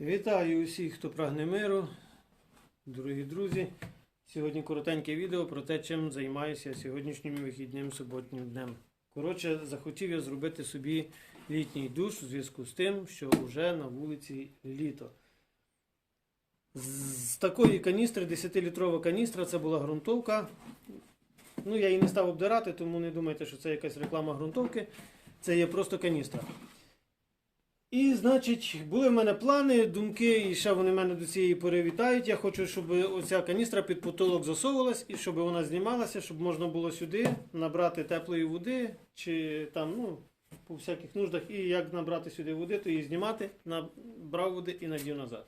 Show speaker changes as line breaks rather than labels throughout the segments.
Вітаю усіх, хто прагне миру, дорогі друзі. Сьогодні коротеньке відео про те, чим займаюся сьогоднішнім вихідним суботнім днем. Коротше, захотів я зробити собі літній душ у зв'язку з тим, що вже на вулиці літо. З такої каністри, 10-літрова каністра, це була ґрунтовка. Ну, я її не став обдирати, тому не думайте, що це якась реклама ґрунтовки. Це є просто каністра. І, значить, були в мене плани, думки, і ще вони мене до цієї пори вітають. Я хочу, щоб оця каністра під потолок засовувалась і щоб вона знімалася, щоб можна було сюди набрати теплої води, чи там, ну, по всяких нуждах, і як набрати сюди води, то її знімати, набрав води і надів назад.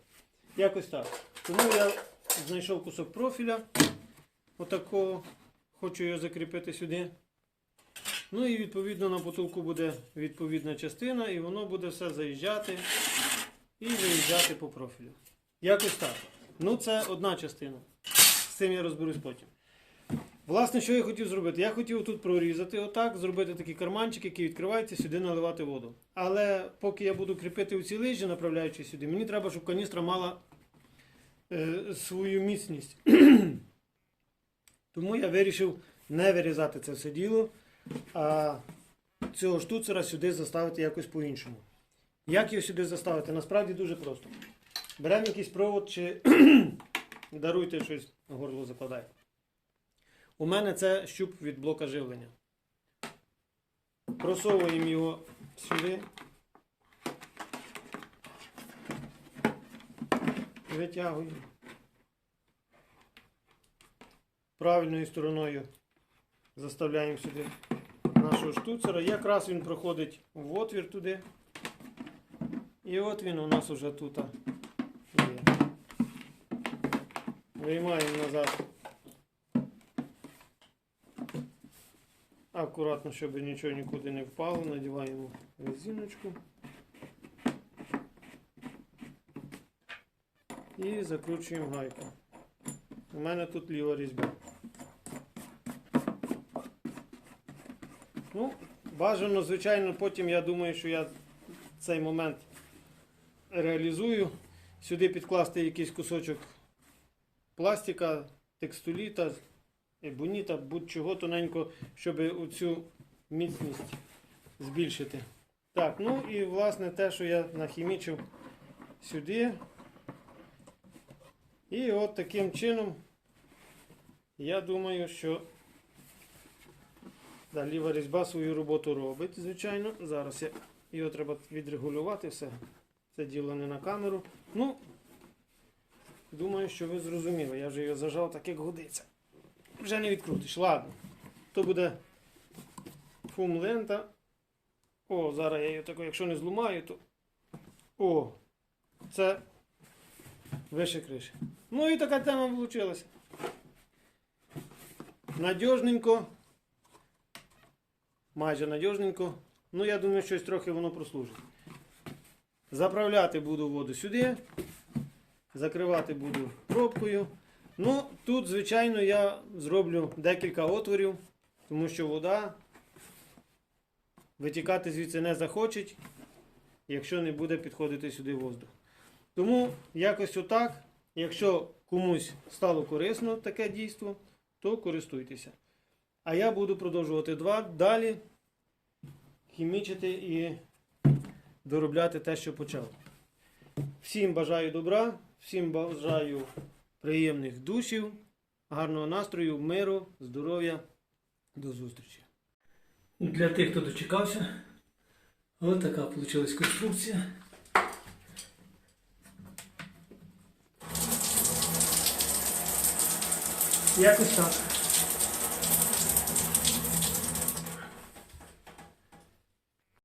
Якось так. Тому я знайшов кусок профіля. Отакого. Хочу його закріпити сюди. Ну і відповідно на потолку буде відповідна частина, і воно буде все заїжджати і виїжджати по профілю. Якось так. Ну, це одна частина. З цим я розберусь потім. Власне, що я хотів зробити? Я хотів тут прорізати отак, зробити такий карманчик, який відкривається, сюди наливати воду. Але поки я буду кріпити у ці лижі, направляючи сюди, мені треба, щоб каністра мала е, свою міцність. Тому я вирішив не вирізати це все діло а цього штуцера сюди заставити якось по-іншому. Як його сюди заставити? Насправді дуже просто. Беремо якийсь провод чи даруйте щось горло закладає. У мене це щуп від блока живлення. Просовуємо його сюди. Витягуємо. Правильною стороною заставляємо сюди нашого штуцера. Якраз він проходить в отвір туди. І от він у нас уже тут є. Виймаємо назад. Акуратно, щоб нічого нікуди не впало, надіваємо резиночку. І закручуємо гайку. У мене тут ліва різьба. Ну, бажано, звичайно, потім я думаю, що я цей момент реалізую. Сюди підкласти якийсь кусочок пластика, текстоліта, ебоніта, будь-чого тоненько, щоб оцю міцність збільшити. Так, ну і власне те, що я нахімічив сюди. І от таким чином, я думаю, що Да, ліва різьба свою роботу робить, звичайно. Зараз я, його треба відрегулювати все. Це діло не на камеру. Ну, думаю, що ви зрозуміли. Я вже його зажав так, як годиться. Вже не відкрутиш. Ладно. То буде фум лента. О, зараз я її тако, якщо не зламаю, то. О! Це вище криші. Ну і така тема вийшла. Надіжненько майже надіжненько. Ну, я думаю, щось трохи воно прослужить. Заправляти буду воду сюди. Закривати буду пробкою. Ну, тут, звичайно, я зроблю декілька отворів, тому що вода витікати звідси не захоче, якщо не буде підходити сюди воздух. Тому якось отак, якщо комусь стало корисно таке дійство, то користуйтеся. А я буду продовжувати два далі хімічити і доробляти те, що почав. Всім бажаю добра, всім бажаю приємних душів, гарного настрою, миру, здоров'я. До зустрічі. Для тих, хто дочекався, ось така вийшла конструкція. Якось так.